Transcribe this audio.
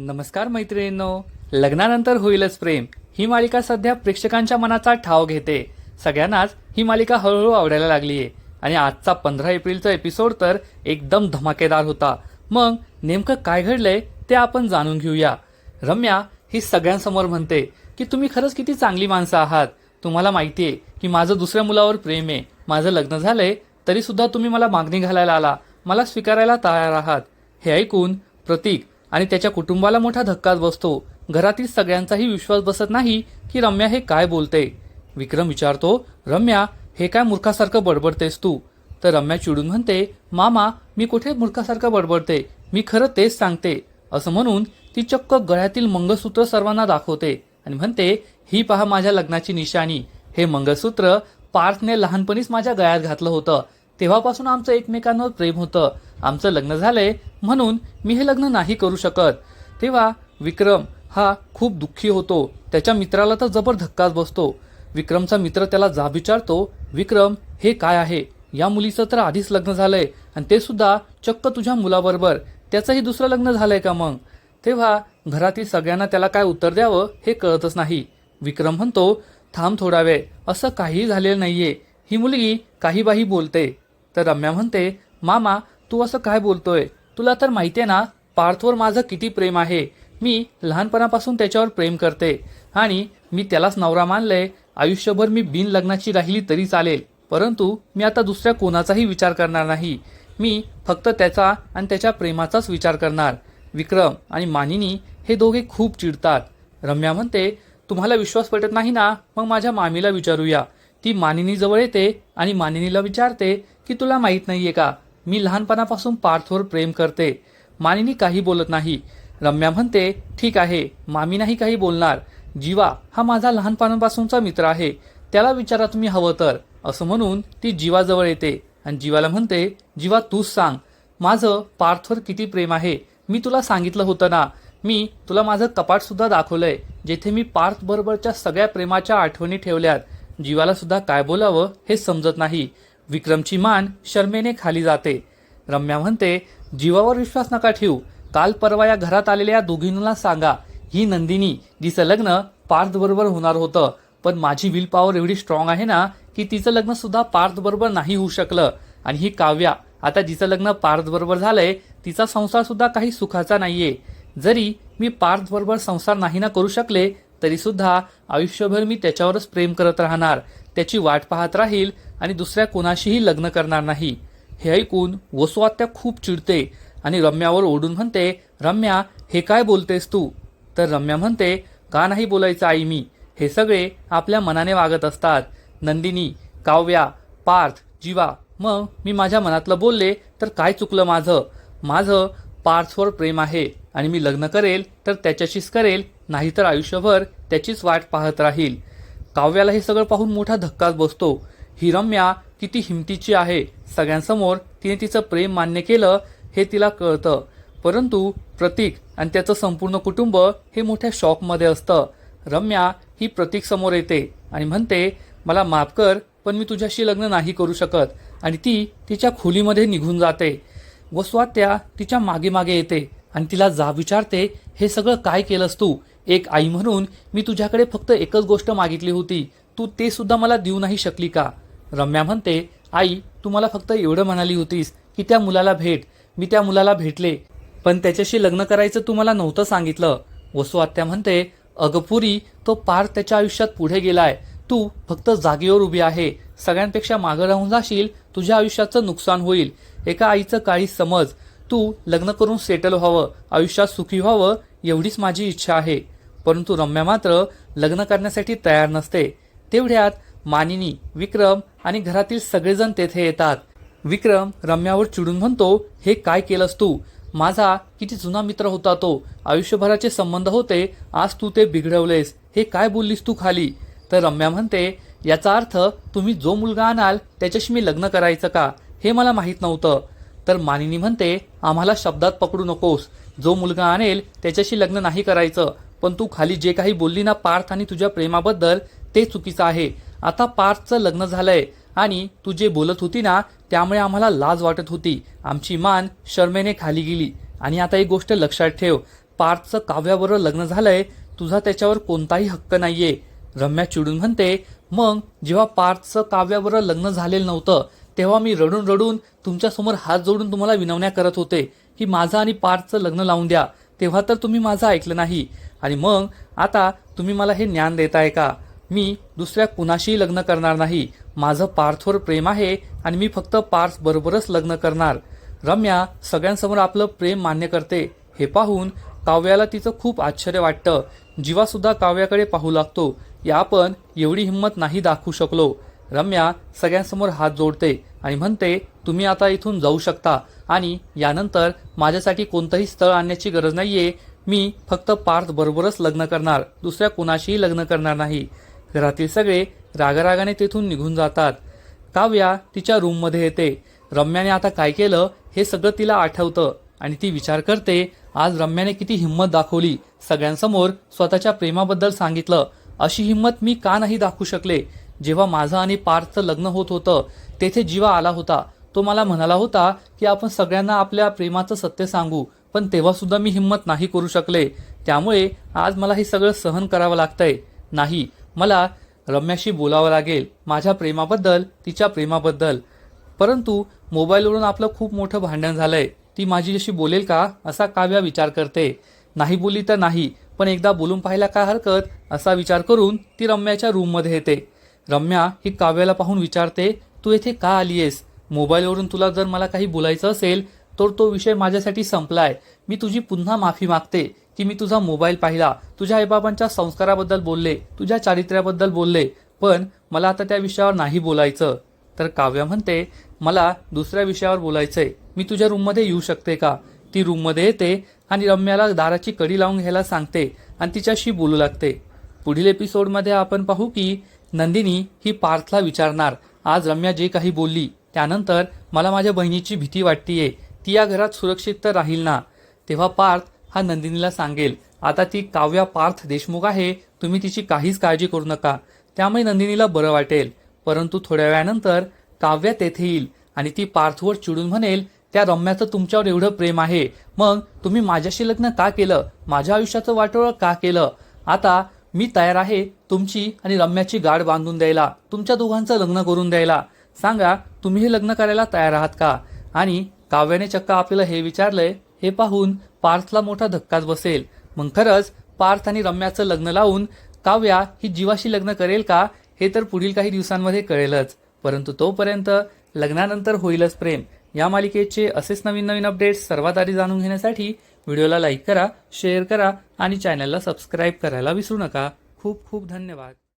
नमस्कार मैत्रिणींनो. लग्नानंतर होईलच प्रेम. ही मालिका सध्या प्रेक्षकांच्या मनाचा ठाव घेते. सगळ्यांनाच ही मालिका हळूहळू आवडायला लागली आहे आणि आजचा पंधरा एप्रिलचा एपिसोड तर एकदम धमाकेदार होता. मग नेमकं काय घडलंय ते आपण जाणून घेऊया. रम्या ही सगळ्यांसमोर म्हणते की तुम्ही खरंच किती चांगली माणसं आहात. तुम्हाला माहिती आहे की माझं दुसऱ्या मुलावर प्रेम आहे. माझं लग्न झालंय तरी सुद्धा तुम्ही मला मागणी घालायला आला. मला स्वीकारायला तयार आहात. हे ऐकून प्रतीक आणि त्याच्या कुटुंबाला मोठा धक्काच बसतो. घरातील सगळ्यांचाही विश्वास बसत नाही की रम्या हे काय बोलते. विक्रम विचारतो रम्या हे काय मूर्खासारखं बडबडतेस तू? तर रम्या चिडून म्हणते मामा मी कुठे मूर्खासारखं बडबडते? मी खरं तेच सांगते. असं म्हणून ती चक्क गळ्यातील मंगळसूत्र सर्वांना दाखवते आणि म्हणते ही पहा माझ्या लग्नाची निशाणी. हे मंगळसूत्र पार्थने लहानपणीच माझ्या गळ्यात घातलं होतं. तेव्हापासून आमचं एकमेकांवर प्रेम होतं. आमचं लग्न झालंय म्हणून मी हे लग्न नाही करू शकत. तेव्हा विक्रम हा खूप दुःखी होतो. त्याच्या मित्राला तर जबर धक्काच बसतो. विक्रमचा मित्र त्याला जा विचारतो विक्रम हे काय आहे? या मुलीचं तर आधीच लग्न झालंय आणि ते सुद्धा चक्क तुझ्या मुलाबरोबर. त्याचंही दुसरं लग्न झालंय का मग? तेव्हा घरातील सगळ्यांना त्याला काय उत्तर द्यावं हे कळतच नाही. विक्रम म्हणतो थांब थोडा वेळ. असं काहीही झालेलं नाहीये. ही मुलगी काही बाही बोलते. तर रम्या म्हणते मामा तू असं काय बोलतोय? तुला तर माहिती आहे ना पार्थवर माझं किती प्रेम आहे. मी लहानपणापासून त्याच्यावर प्रेम करते. आणि मी त्यालाच नवरा मानलंय. आयुष्यभर मी बिन लग्नाची राहिली तरी चालेल. परंतु मी आता दुसऱ्या कोणाचाही विचार करणार नाही. मी फक्त त्याचा आणि त्याच्या प्रेमाचाच विचार करणार. विक्रम आणि मानिनी हे दोघे खूप चिडतात. रम्या म्हणते तुम्हाला विश्वास पटत नाही ना? मग माझ्या मामीला विचारूया. ती मानिनीजवळ येते आणि मानिनीला विचारते की तुला माहीत नाहीये का? मी लहानपणापासून पार्थवर प्रेम करते. मानिनी काही बोलत नाही. रम्या म्हणते ठीक आहे मामी नाही काही बोलणार. जीवा हा माझा लहानपणापासूनचा मित्र आहे. त्याला विचारा तुम्ही हवं तर. असं म्हणून ती जीवाजवळ येते. आणि जीवाला म्हणते जीवा तूच सांग. माझं पार्थवर किती प्रेम आहे. मी तुला सांगितलं होतं ना. मी तुला माझं कपाटसुद्धा दाखवलंय जेथे मी पार्थ बरोबरच्या सगळ्या प्रेमाच्या आठवणी ठेवल्यात. जीवाला सुद्धा काय बोलावं हे समजत नाही. विक्रमची मान शर्मेने खाली जाते. रम्या म्हणते जीवावर विश्वास नका ठेवू. काल परवा या घरात आलेल्या दोघींना सांगा. ही नंदिनी जिचं लग्न पार्थ बरोबर होणार होतं. पण माझी विल पॉवर एवढी स्ट्रॉंग आहे ना की तिचं लग्न सुद्धा पार्थ बरोबर नाही होऊ शकलं. आणि ही काव्या आता जिचं लग्न पार्थ बरोबर झालंय तिचा संसार सुद्धा काही सुखाचा नाहीये. जरी मी पार्थ बरोबर संसार नाही ना करू शकले तरी सुद्धा आयुष्यभर मी त्याच्यावरच प्रेम करत राहणार. त्याची वाट पाहत राहील आणि दुसऱ्या कोणाशीही लग्न करणार नाही. हे ऐकून वसुआत्या खूप चिडते आणि रम्यावर ओढून म्हणते रम्या हे काय बोलतेस तू? तर रम्या म्हणते का नाही बोलायचं आई मी? हे सगळे आपल्या मनाने वागत असतात. नंदिनी काव्या पार्थ जीवा मग मी माझ्या मनातलं बोलले तर काय चुकलं माझं? माझं पार्थवर प्रेम आहे आणि मी लग्न करेल तर त्याच्याशीच करेल नाहीतर आयुष्यभर त्याचीच वाट पाहत राहील. काव्याला हे सगळं पाहून मोठा धक्काच बसतो. ही रम्या किती हिमतीची आहे. सगळ्यांसमोर तिने तिचं प्रेम मान्य केलं हे तिला कळतं. परंतु प्रतीक आणि त्याचं संपूर्ण कुटुंब हे मोठ्या शॉकमध्ये असतं. रम्या ही प्रतीक समोर येते आणि म्हणते मला माफ कर पण मी तुझ्याशी लग्न नाही करू शकत. आणि ती तिच्या खोलीमध्ये निघून जाते. व स्वात्या तिच्यामागे मागे येते आणि तिला जा विचारते हे सगळं काय केलंस तू? एक आई म्हणून मी तुझ्याकडे फक्त एकच गोष्ट मागितली होती. तू ते सुद्धा मला देऊ नाही शकली का? रम्या म्हणते आई तू मला फक्त एवढं म्हणाली होतीस की त्या मुलाला भेट. मी त्या मुलाला भेटले. पण त्याच्याशी लग्न करायचं तू मला नव्हतं सांगितलं. वसू आत्या म्हणते अगपुरी तो पार त्याच्या आयुष्यात पुढे गेलाय. तू फक्त जागेवर उभी आहे. सगळ्यांपेक्षा मागं राहून जाशील तुझ्या आयुष्याचं नुकसान होईल. एका आईचं काळी समज. तू लग्न करून सेटल व्हावं आयुष्यात सुखी व्हावं एवढीच माझी इच्छा आहे. परंतु रम्या मात्र लग्न करण्यासाठी तयार नसते. तेवढ्यात मानिनी विक्रम आणि घरातील सगळेजण तेथे येतात. विक्रम रम्यावर चिडून म्हणतो हे काय केलंस तू? माझा किती जुना मित्र होता तो. आयुष्यभराचे संबंध होते आज तू ते बिघडवलेस. हे काय बोललीस तू खाली? तर रम्या म्हणते याचा अर्थ तुम्ही जो मुलगा आणाल त्याच्याशी मी लग्न करायचं का? हे मला माहीत नव्हतं. तर मानिनी म्हणते आम्हाला शब्दात पकडू नकोस. जो मुलगा आणेल त्याच्याशी लग्न नाही करायचं. पण तू खाली जे काही बोलली ना पार्थ आणि तुझ्या प्रेमाबद्दल ते चुकीचं आहे. आता पार्थचं लग्न झालंय आणि तू जे बोलत होती ना त्यामुळे आम्हाला लाज वाटत होती. आमची मान शर्मेने खाली गेली. आणि आता एक गोष्ट लक्षात ठेव पार्थचं काव्याबरोबर लग्न झालंय तुझा त्याच्यावर कोणताही हक्क नाहीये. रम्या चिडून म्हणते मग जेव्हा पार्थचं काव्याबरोबर लग्न झालेलं नव्हतं तेव्हा मी रडून रडून तुमच्यासमोर हात जोडून तुम्हाला विनवण्या करत होते. की माझं आणि पार्थचं लग्न लावून द्या. तेव्हा तर तुम्ही माझं ऐकलं नाही. आणि मग आता तुम्ही मला हे ज्ञान देताय का? मी दुसऱ्या कुणाशीही लग्न करणार नाही. माझं पार्थवर प्रेम आहे आणि मी फक्त पार्थ बरोबरच लग्न करणार. रम्या सगळ्यांसमोर आपलं प्रेम मान्य करते. हे पाहून काव्याला तिचं खूप आश्चर्य वाटतं. जीवासुद्धा काव्याकडे पाहू लागतो. या आपण एवढी हिंमत नाही दाखवू शकलो. रम्या सगळ्यांसमोर हात जोडते आणि म्हणते तुम्ही आता इथून जाऊ शकता आणि यानंतर माझ्यासाठी कोणतंही स्थळ आणण्याची गरज नाहीये. मी फक्त पार्थ बरोबरच लग्न करणार दुसऱ्या कुणाशीही लग्न करणार नाही. घरातील सगळे रागारागाने तेथून निघून जातात. काव्या तिच्या रूममध्ये येते. रम्याने आता काय केलं हे सगळं तिला आठवतं आणि ती विचार करते आज रम्याने किती हिंमत दाखवली. सगळ्यांसमोर स्वतःच्या प्रेमाबद्दल सांगितलं. अशी हिंमत मी का नाही दाखवू शकले? जेव्हा माझं आणि पार्थचं लग्न होत होतं तेथे जीवा आला होता. तो मला म्हणाला होता की आपण सगळ्यांना आपल्या प्रेमाचं सत्य सांगू. पण तेव्हासुद्धा मी हिंमत नाही करू शकले. त्यामुळे आज मला हे सगळं सहन करावं लागतंय. नाही मला रम्याशी बोलावं लागेल. माझ्या प्रेमाबद्दल तिच्या प्रेमाबद्दल. परंतु मोबाईलवरून आपलं खूप मोठं भांडण झालंय. ती माझ्याशी बोलेल का? असा काव्या विचार करते. नाही बोलली तर नाही पण एकदा बोलून पाहायला काय हरकत? असा विचार करून ती रम्याच्या रूममध्ये येते. रम्या ही काव्याला पाहून विचारते तू येथे का आलीयेस? मोबाईलवरून तुला जर मला काही बोलायचं असेल तर तो विषय माझ्यासाठी संपलाय. मी तुझी पुन्हा माफी मागते की मी तुझा मोबाईल पाहिला. तुझ्या आईबाबांच्या संस्काराबद्दल बोलले तुझ्या चारित्र्याबद्दल बोलले पण मला आता त्या विषयावर नाही बोलायचं. तर काव्या म्हणते मला दुसऱ्या विषयावर बोलायचंय. मी तुझ्या रूममध्ये येऊ शकते का? ती रूममध्ये येते आणि रम्याला दाराची कडी लावून घ्यायला सांगते आणि तिच्याशी बोलू लागते. पुढील एपिसोडमध्ये आपण पाहू की नंदिनी ही पार्थला विचारणार आज रम्या जे काही बोलली त्यानंतर मला माझ्या बहिणीची भीती वाटतीये. ती या घरात सुरक्षित तर राहील ना? तेव्हा पार्थ हा नंदिनीला सांगेल आता ती काव्या पार्थ देशमुख आहे तुम्ही तिची काहीच काळजी करू नका. त्यामुळे नंदिनीला बरं वाटेल. परंतु थोड्या वेळानंतर काव्या तेथे येईल आणि ती पार्थवर चिडून म्हणेल त्या रम्याचं तुमच्यावर एवढं प्रेम आहे. मग तुम्ही माझ्याशी लग्न का केलं? माझ्या आयुष्याचं वाटोळ का केलं? आता मी तयार आहे तुमची आणि रम्याची गाठ बांधून द्यायला तुमच्या दोघांचं लग्न करून द्यायला. सांगा तुम्ही हे लग्न करायला तयार आहात का? आणि काव्याने चक्क आपल्याला हे विचारलंय हे पाहून पार्थला मोठा धक्काच बसेल. मग खरंच पार्थ आणि रम्याचं लग्न लावून काव्या ही जीवाशी लग्न करेल का हे तर पुढील काही दिवसांमध्ये कळेलच. परंतु तोपर्यंत लग्नानंतर होईलच प्रेम. या मालिकेचे असेच नवीन नवीन अपडेट्स सर्वात आधी जाणून घेण्यासाठी व्हिडिओला लाईक करा शेअर करा आणि चॅनलला सबस्क्राईब करायला विसरू नका. खूप खूप धन्यवाद.